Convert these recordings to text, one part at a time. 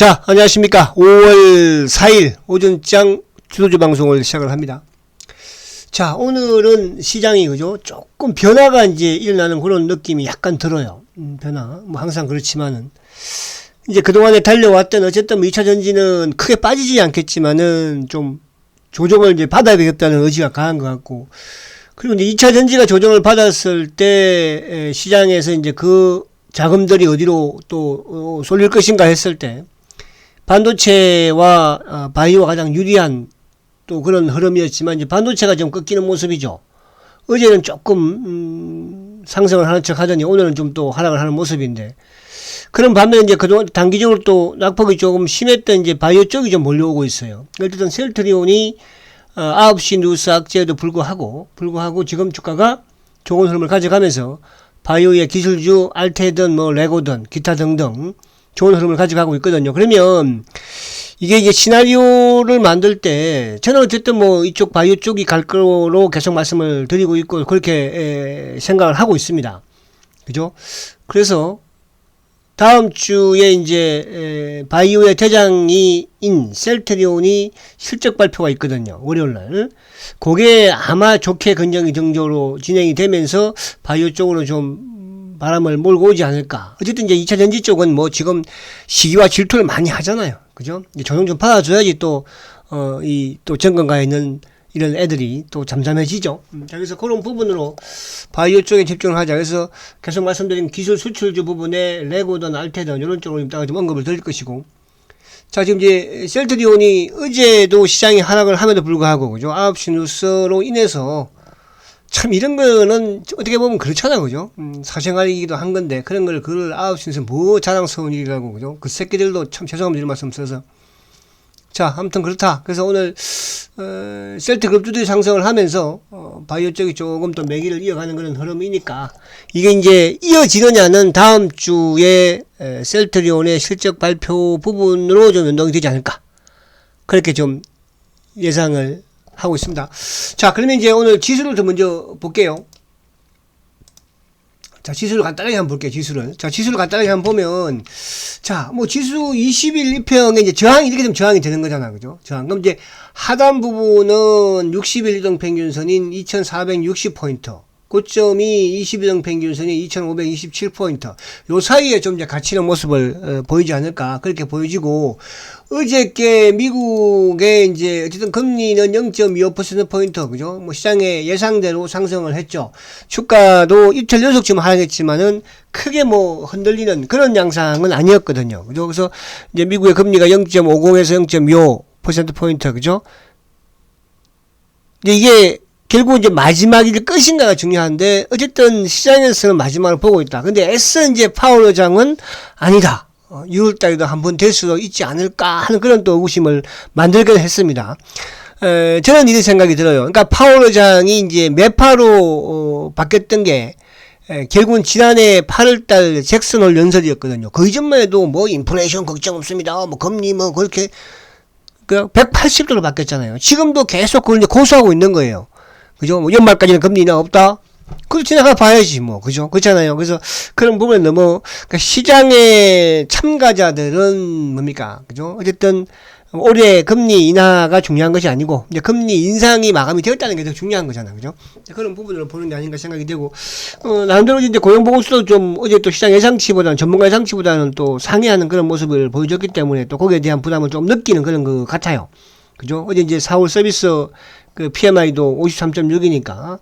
자, 안녕하십니까. 5월 4일 오전장 주도주 방송을 시작을 합니다. 자, 오늘은 시장이 그죠? 조금 변화가 이제 일어나는 그런 느낌이 약간 들어요. 음, 변화. 뭐 항상 그렇지만은. 이제 그동안에 달려왔던 어쨌든 뭐 2차 전지는 크게 빠지지 않겠지만은 좀 조정을 이제 받아야 되겠다는 의지가 강한 것 같고. 그리고 이제 2차 전지가 조정을 받았을 때 에, 시장에서 이제 그 자금들이 어디로 또 어, 쏠릴 것인가 했을 때 반도체와 어, 바이오가 가장 유리한 또 그런 흐름이었지만 이제 반도체가 좀 꺾이는 모습이죠. 어제는 조금 음, 상승을 하는 척 하더니 오늘은 좀 또 하락을 하는 모습인데 그런 반면에 이제 그동안 단기적으로 또 낙폭이 조금 심했던 이제 바이오 쪽이 좀 몰려오고 있어요. 어쨌든 셀트리온이 어, 9시 뉴스 악재에도 불구하고 불구하고 지금 주가가 좋은 흐름을 가져가면서 바이오의 기술주 알테든 뭐 레고든 기타 등등 좋은 흐름을 가져가고 있거든요. 그러면 이게 이제 시나리오를 만들 때 저는 어쨌든 뭐 이쪽 바이오 쪽이 갈 거로 계속 말씀을 드리고 있고 그렇게 에, 생각을 하고 있습니다. 그죠? 그래서 다음 주에 이제 에, 바이오의 대장인 셀트리온이 실적 발표가 있거든요. 월요일 날. 그게 아마 좋게 긍정이 정적으로 진행이 되면서 바이오 쪽으로 좀 바람을 몰고 오지 않을까. 어쨌든 이제 2차 전지 쪽은 뭐 지금 시기와 질투를 많이 하잖아요. 그죠? 이제 조정 좀 받아줘야지 또, 어, 이, 또 정권가에 있는 이런 애들이 또 잠잠해지죠. 음, 자, 그래서 그런 부분으로 바이오 쪽에 집중을 하자. 그래서 계속 말씀드린 기술 수출주 부분에 레고든 알테든 이런 쪽으로 이따가 좀 언급을 드릴 것이고. 자, 지금 이제 셀트리온이 어제도 시장이 하락을 함에도 불구하고, 그죠? 9시 뉴스로 인해서 참 이런 거는 어떻게 보면 그렇잖아, 그죠? 음, 사생활이기도 한 건데 그런 걸 그걸 9시 뉴스 뭐 자랑스러운 일이라고, 그죠? 그 새끼들도 참 죄송합니다. 이런 말씀 써서. 자, 아무튼 그렇다. 그래서 오늘 어, 셀트 급주들이 상승을 하면서 어, 바이오 쪽이 조금 더 매기를 이어가는 그런 흐름이니까 이게 이제 이어지느냐는 다음 주에 에, 셀트리온의 실적 발표 부분으로 좀 연동이 되지 않을까 그렇게 좀 예상을 하고 있습니다. 자, 그러면 이제 오늘 지수를 좀 먼저 볼게요. 자, 지수를 간단하게 한번 볼게요, 지수를. 자, 지수를 간단하게 한번 보면, 자, 뭐 지수 20일 1평에 이제 저항이 이렇게 되면 저항이 되는 거잖아, 그죠? 저항. 그럼 이제 하단 부분은 60일 이동 평균선인 2460포인트. 고점이 22등 평균선이 2527포인트. 요 사이에 좀 이제 갇히는 모습을 어, 보이지 않을까. 그렇게 보여지고, 어저께 미국의 이제 어쨌든 금리는 0.25%포인트, 그죠? 뭐 시장의 예상대로 상승을 했죠. 주가도 이틀 연속 지금 하락했지만은 크게 뭐 흔들리는 그런 양상은 아니었거든요. 그죠? 그래서 이제 미국의 금리가 0.50에서 0.25%포인트, 그죠? 근데 이게 결국 이제 마지막일 것인가가 중요한데 어쨌든 시장에서는 마지막을 보고 있다. 근데 애써 이제 파월 의장은 아니다. 어, 6월달에도 한번 될 수도 있지 않을까 하는 그런 또 의구심을 만들게 했습니다. 에, 저는 이런 생각이 들어요. 그러니까 파월 의장이 이제 매파로 어, 바뀌었던 게 에, 결국은 지난해 8월달 잭슨 홀 연설이었거든요. 그 이전만 해도 뭐 인플레이션 걱정 없습니다. 뭐 금리 뭐 그렇게 그 180도로 바뀌었잖아요. 지금도 계속 그걸 이제 고수하고 있는 거예요. 그죠? 뭐 연말까지는 금리 인하 없다? 그걸 지나가 봐야지, 뭐. 그죠? 그렇잖아요. 그래서 그런 부분에 너무, 그러니까 시장의 참가자들은 뭡니까? 그죠? 어쨌든, 올해 금리 인하가 중요한 것이 아니고, 이제 금리 인상이 마감이 되었다는 게 더 중요한 거잖아. 그죠? 그런 부분으로 보는 게 아닌가 생각이 되고, 어, 나름대로 이제 고용보고서도 좀 어제 또 시장 예상치보다는, 전문가 예상치보다는 또 상회하는 그런 모습을 보여줬기 때문에 또 거기에 대한 부담을 좀 느끼는 그런 것 같아요. 그죠? 어제 이제 4월 서비스 그 PMI도 53.6이니까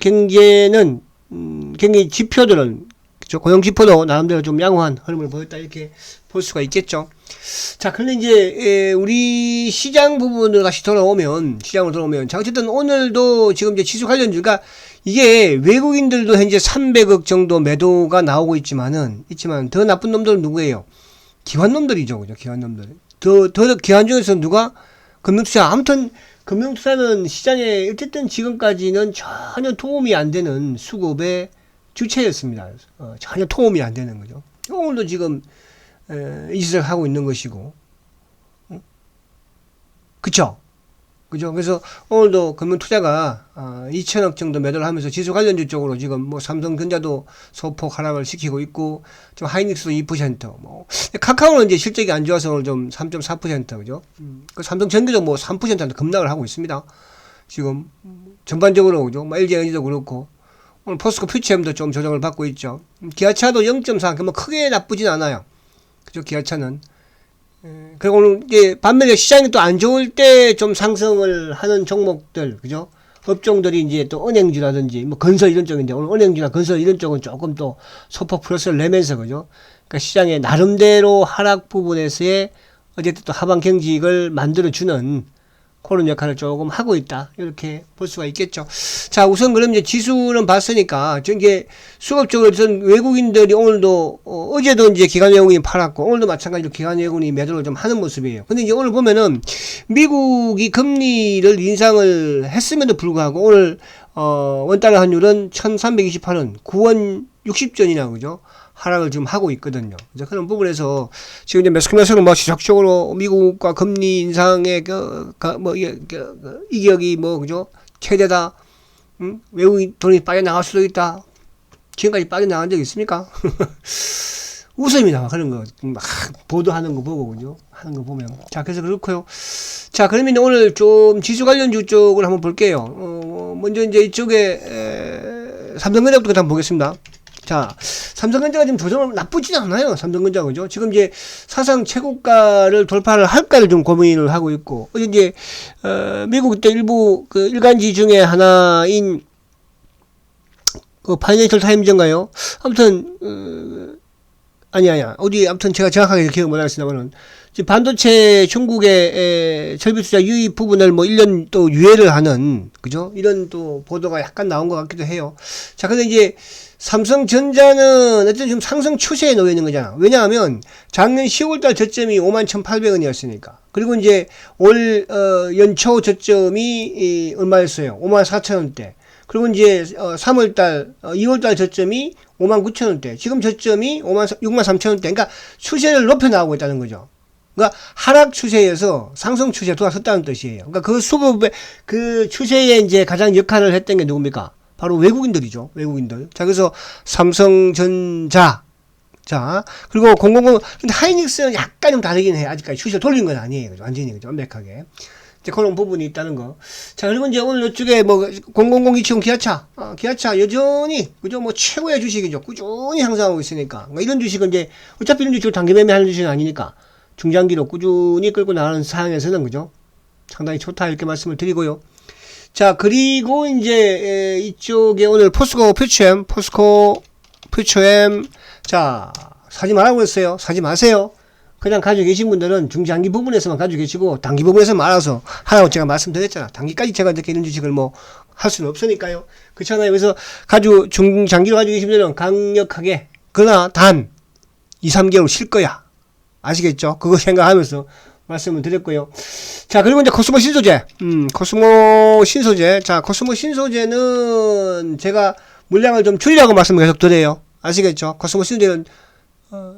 경제는 음, 경기 지표들은 그죠? 고용 지표도 나름대로 좀 양호한 흐름을 보였다 이렇게 볼 수가 있겠죠. 자, 그런데 이제 에, 우리 시장 부분을 다시 돌아오면 시장으로 돌아오면 자 어쨌든 오늘도 지금 이제 지수 관련주가 이게 외국인들도 현재 300억 정도 매도가 나오고 있지만은 있지만 더 나쁜 놈들은 누구예요? 기관 놈들이죠, 그죠? 기관 놈들. 더, 더 기관 중에서 누가 금융투자 아무튼 금융투자는 시장에 어쨌든 지금까지는 전혀 도움이 안 되는 수급의 주체였습니다. 어, 전혀 도움이 안 되는 거죠. 오늘도 지금 에, 이 짓을 하고 있는 것이고, 응? 그쵸? 그죠? 그래서 오늘도 금융 투자가 아, 2천억 정도 매도를 하면서 지수 관련주 쪽으로 지금 뭐 삼성전자도 소폭 하락을 시키고 있고 지금 하이닉스도 2%뭐 카카오는 이제 실적이 안 좋아서 오늘 좀 3.4% 그죠? 음, 그 삼성전기도 뭐 3%한테 급락을 하고 있습니다. 지금 전반적으로 그죠? 뭐 LG 에너지도 그렇고 오늘 포스코 퓨처엠도 좀 조정을 받고 있죠. 음, 기아차도 0.4, 뭐 크게 나쁘진 않아요. 그죠? 기아차는. 예, 그리고 이제 반면에 시장이 또 안 좋을 때 좀 상승을 하는 종목들, 그죠? 업종들이 이제 또 은행주라든지 뭐 건설 이런 쪽인데 오늘 은행주나 건설 이런 쪽은 조금 또 소폭 플러스를 내면서 그죠? 그러니까 시장의 나름대로 하락 부분에서의 어쨌든 또 하방 경직을 만들어주는 그런 역할을 조금 하고 있다. 이렇게 볼 수가 있겠죠. 자, 우선 그럼 이제 지수는 봤으니까, 저 이게 수급적으로 우선 외국인들이 오늘도, 어, 제도 이제 기관 외국인이 팔았고, 오늘도 마찬가지로 기관 외국인이 매도를 좀 하는 모습이에요. 근데 이제 오늘 보면은 미국이 금리를 인상을 했음에도 불구하고 오늘, 어, 원달러 환율은 1328원, 9원 60전이나 그죠? 하락을 지금 하고 있거든요. 이제 그런 부분에서 지금 이제 매스컴에서는 뭐 지속적으로 미국과 금리 인상의 그, 그, 뭐, 이, 그, 그, 이격이 뭐, 그죠? 최대다. 음? 외국인 돈이 빠져나갈 수도 있다. 지금까지 빠져나간 적 있습니까? 웃음이 나와, 그런 거. 막, 보도하는 거 보고, 그죠? 하는 거 보면. 자, 그래서 그렇고요 자, 그러면 오늘 좀 지수 관련주 쪽을 한번 볼게요. 어, 먼저 이제 이쪽에, 에, 삼성전자부터 한번 보겠습니다. 자, 삼성전자가 지금 조정을 나쁘지 않아요. 삼성전자 그죠? 지금 이제 사상 최고가를 돌파를 할까를 좀 고민을 하고 있고, 어제 이제 어, 미국 또 일부 그 일간지 중에 하나인 그 파이낸셜 타임즈인가요? 아무튼 어, 아니 아니야 어디 아무튼 제가 정확하게 기억 못하겠습니다만은 지금 반도체 중국의 에, 설비 투자 유입 부분을 뭐 1년 또 유예를 하는 그죠? 이런 또 보도가 약간 나온 것 같기도 해요. 자, 근데 이제 삼성전자는 어쨌든 지금 상승 추세에 놓여 있는 거잖아. 왜냐하면 작년 10월달 저점이 51,800원이었으니까. 그리고 이제 올 어, 연초 저점이 이, 얼마였어요? 54,000원대. 그리고 이제 어, 3월달, 어, 2월달 저점이 59,000원대. 지금 저점이 63,000원대. 그러니까 추세를 높여 나가고 있다는 거죠. 그러니까 하락 추세에서 상승 추세에 돌아섰다는 뜻이에요. 그러니까 그 수급의 그 추세에 이제 가장 역할을 했던 게 누굽니까? 바로 외국인들이죠. 외국인들. 자, 그래서 삼성전자. 자, 그리고 000, 근데 하이닉스는 약간 좀 다르긴 해. 아직까지 추세 돌린 건 아니에요. 그죠? 완전히, 그죠? 완벽하게. 이제 그런 부분이 있다는 거. 자, 그리고 이제 오늘 이쪽에 뭐, 000270 기아차. 어, 기아차 여전히, 그죠? 뭐, 최고의 주식이죠. 꾸준히 상승하고 있으니까. 그러니까 이런 주식은 이제, 어차피 이런 주식을 단기 매매하는 주식은 아니니까. 중장기로 꾸준히 끌고 나가는 상황에서는, 그죠? 상당히 좋다. 이렇게 말씀을 드리고요. 자, 그리고 이제 이쪽에 오늘 포스코 퓨처엠, 포스코 퓨처엠, 자, 사지 말라고 했어요. 사지 마세요. 그냥 가지고 계신 분들은 중장기 부분에서만 가지고 계시고 단기 부분에서 말아서 하라고 제가 말씀드렸잖아. 단기까지 제가 이렇게 이런 주식을 뭐 할 수는 없으니까요. 그렇잖아요. 그래서 가지고 중장기로 가지고 계신 분들은 강력하게 그러나 단 2, 3개월 쉴 거야. 아시겠죠? 그거 생각하면서 말씀을 드렸고요. 자, 그리고 이제 코스모 신소재. 음, 코스모 신소재. 자, 코스모 신소재는 제가 물량을 좀 줄이라고 말씀을 계속 드려요. 아시겠죠? 코스모 신소재는, 어,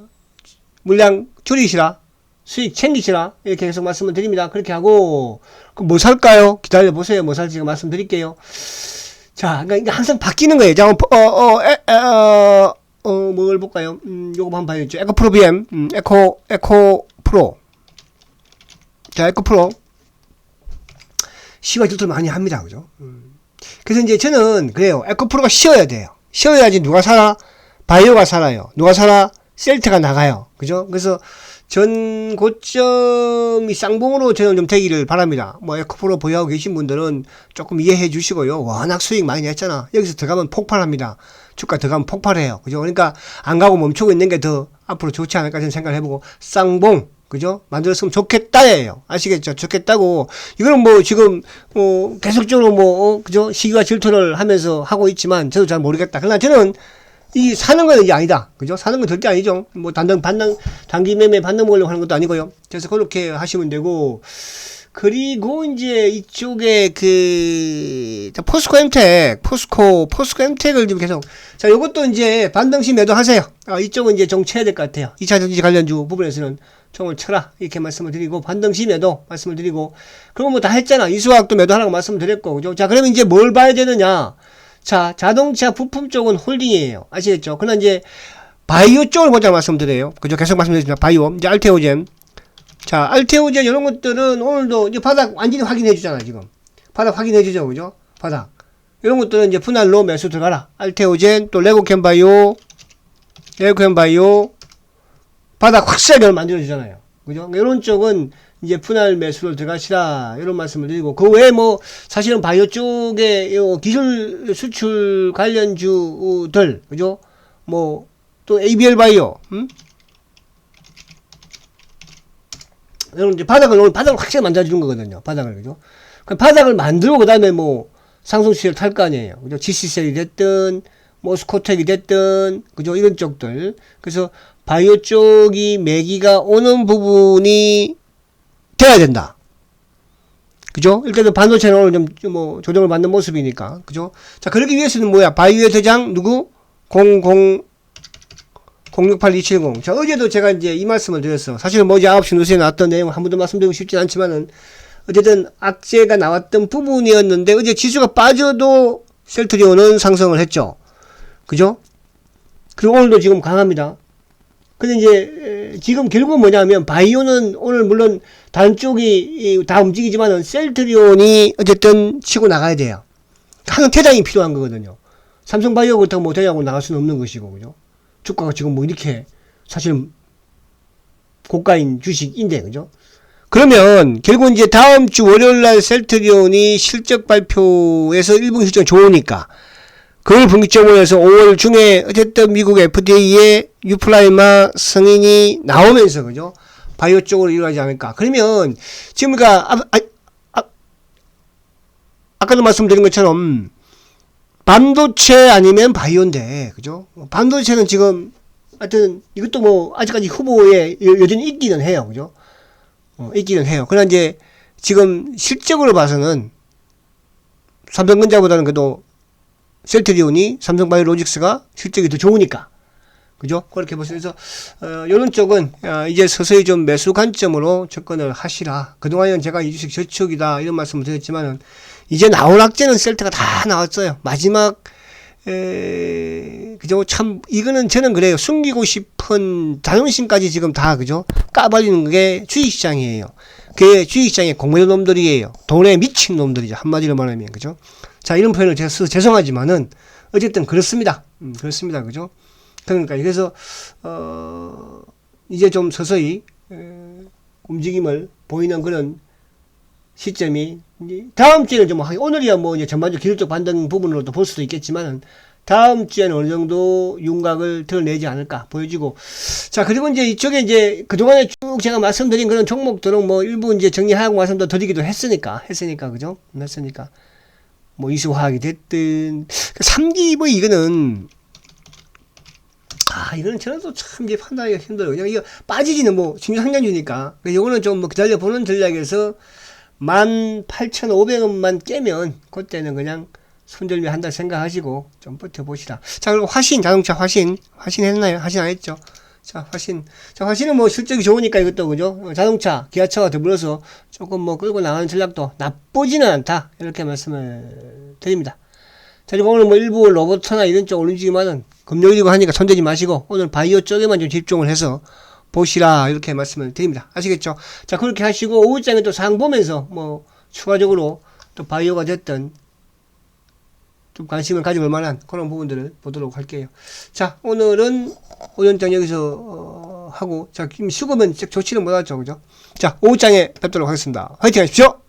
물량 줄이시라. 수익 챙기시라. 이렇게 계속 말씀을 드립니다. 그렇게 하고, 그럼 뭐 살까요? 기다려 보세요. 뭐 살지 말씀드릴게요. 자, 그러니까 항상 바뀌는 거예요. 자, 어, 어, 에, 에, 어, 어, 뭘 볼까요? 음, 요거 한번 봐야죠. 에코 프로 BM, 음, 에코, 에코 프로. 자, 에코 프로. 시와 질투를 많이 합니다. 그죠? 음. 그래서 이제 저는 그래요. 에코 프로가 쉬어야 돼요. 쉬어야지 누가 살아? 바이오가 살아요. 누가 살아? 셀트가 나가요. 그죠? 그래서 전 고점이 쌍봉으로 저는 좀 되기를 바랍니다. 뭐 에코프로 보유하고 계신 분들은 조금 이해해 주시고요. 워낙 수익 많이 냈잖아. 여기서 들어가면 폭발합니다. 주가 들어가면 폭발해요. 그죠? 그러니까 안 가고 멈추고 있는 게 더 앞으로 좋지 않을까 생각을 해보고 쌍봉 그죠? 만들었으면 좋겠다예요. 아시겠죠? 좋겠다고. 이거는 뭐 지금 어 계속적으로 뭐 어, 그죠? 시기와 질투를 하면서 하고 있지만 저도 잘 모르겠다. 그러나 저는 이 사는 건 이제 아니다. 그죠? 사는 건 절대 아니죠. 뭐 단단 반당 단기 매매 반등 먹으려고 하는 것도 아니고요. 그래서 그렇게 하시면 되고 그리고 이제 이쪽에 그 자, 포스코 엠텍, 포스코, 포스코 엠텍을 지금 계속 자, 요것도 이제 반등시 매도하세요. 아, 이쪽은 이제 정 쳐야 될 것 같아요. 2차 전지 관련주 부분에서는 종을 쳐라 이렇게 말씀을 드리고 반등시 매도 말씀을 드리고 그리고 뭐다 했잖아. 이수학도 매도하라고 말씀드렸고 그죠? 자, 그러면 이제 뭘 봐야 되느냐? 자, 자동차 부품 쪽은 홀딩이에요. 아시겠죠? 그러나 이제 바이오 쪽을 보자 말씀드려요. 그죠? 계속 말씀드렸습니다. 바이오. 이제 알테오젠. 자, 알테오젠 이런 것들은 오늘도 이제 바닥 완전히 확인해 주잖아, 지금. 바닥 확인해 주죠, 그죠? 바닥. 이런 것들은 이제 분할로 매수 들어가라. 알테오젠, 또 레고캠 바이오, 레고캠 바이오, 바닥 확실하게 만들어 주잖아요. 그죠? 이런 쪽은 이제 분할 매수를 들어가시라. 이런 말씀을 드리고, 그 외에 뭐, 사실은 바이오 쪽에 요 기술 수출 관련주들, 그죠? 뭐, 또 ABL 바이오, 음? 여러분 이제 바닥을 오늘 바닥을 확실히 만들어주는 거거든요. 바닥을 그죠? 그 바닥을 만들고 그다음에 뭐 상승 시를 탈 거 아니에요. 그죠? GC셀이 됐든 뭐 스코텍이 됐든 그죠? 이런 쪽들. 그래서 바이오 쪽이 매기가 오는 부분이 돼야 된다. 그죠? 일단은 반도체는 오늘 좀 뭐 조정을 받는 모습이니까. 그죠? 자, 그러기 위해서는 뭐야? 바이오의 대장 누구? 00 068270. 자, 어제도 제가 이제 이 말씀을 드렸어. 사실은 뭐 이제 9시 뉴스에 나왔던 내용 한 번도 말씀드리고 싶진 않지만은, 어쨌든 악재가 나왔던 부분이었는데, 어제 지수가 빠져도 셀트리온은 상승을 했죠. 그죠? 그리고 오늘도 지금 강합니다. 근데 이제, 에, 지금 결국은 뭐냐면, 바이오는 오늘 물론 다른 쪽이 이, 다 움직이지만은 셀트리온이 어쨌든 치고 나가야 돼요. 항상 퇴장이 필요한 거거든요. 삼성바이오 그렇다고 뭐 대장하고 나갈 수는 없는 것이고, 그죠? 주가가 지금 뭐 이렇게 사실 고가인 주식인데 그죠? 그러면 결국 이제 다음 주 월요일 날 셀트리온이 실적 발표에서 일본 실적 좋으니까 그걸 분기점으로 해서 5월 중에 어쨌든 미국 FDA의 유플라이마 승인이 나오면서 그죠? 바이오 쪽으로 이루어지지 않을까. 그러면 지금 그러니까 아, 아, 아, 아까도 말씀드린 것처럼 반도체 아니면 바이오인데, 그죠? 반도체는 지금, 하여튼, 이것도 뭐, 아직까지 후보에 여- 여전히 있기는 해요, 그죠? 어, 있기는 해요. 그러나 이제, 지금 실적으로 봐서는, 삼성전자보다는 그래도, 셀트리온이 삼성바이오로직스가 실적이 더 좋으니까. 그죠? 그렇게 보시면서, 어, 요런 쪽은, 어, 이제 서서히 좀 매수 관점으로 접근을 하시라. 그동안은 제가 이 주식 저축이다, 이런 말씀을 드렸지만은, 이제 나올 악재는 셀트가 다 나왔어요. 마지막 에 그죠? 참 이거는 저는 그래요. 숨기고 싶은 자존심까지 지금 다 그죠? 까발리는 게 주식시장이에요. 그게 주식시장의 공매도 놈들이에요. 돈에 미친 놈들이죠. 한마디로 말하면 그죠? 자 이런 표현을 제가 죄송하지만은 어쨌든 그렇습니다. 음, 그렇습니다. 그죠? 그러니까. 그래서 어 이제 좀 서서히 에, 움직임을 보이는 그런 시점이 다음 주에는 좀 하기- 오늘이야 뭐 이제 전반적 기술적 반등 부분으로도 볼 수도 있겠지만 다음 주에는 어느 정도 윤곽을 드러내지 않을까 보여지고. 자 그리고 이제 이쪽에 이제 그동안에 쭉 제가 말씀드린 그런 종목들은 뭐 일부 이제 정리하고 말씀도 드리기도 했으니까 했으니까 그죠? 했으니까. 뭐 이수화학이 됐든 3기 뭐 이거는 아, 저는 또참 이제 판단하기가 힘들어요. 그냥 이거 빠지지는 뭐, 중요 상장주니까. 요거는 좀 뭐 기다려보는 전략에서 18,500원만 깨면 그때는 그냥 손절미 한다 생각하시고 좀 버텨보시라. 자, 그리고 화신, 자동차 화신. 화신 했나요? 화신 안 했죠? 자, 화신. 자, 화신은 뭐 실적이 좋으니까 이것도 그죠? 어, 자동차, 기아차와 더불어서 조금 뭐 끌고 나가는 전략도 나쁘지는 않다. 이렇게 말씀을 드립니다. 자, 그리고 오늘 뭐 일부 로봇이나 이런 쪽 올림지만은 금요일이고 하니까 손대지 마시고 오늘 바이오 쪽에만 좀 집중을 해서 보시라 이렇게 말씀을 드립니다. 아시겠죠? 자 그렇게 하시고 오후장에 또 상 보면서 뭐 추가적으로 또 바이오가 됐던 좀 관심을 가져볼 만한 그런 부분들을 보도록 할게요. 자 오늘은 오전장 여기서 어, 하고 자 지금 수급은 조치는 못하죠, 그죠? 자 오후장에 뵙도록 하겠습니다. 화이팅 하십시오.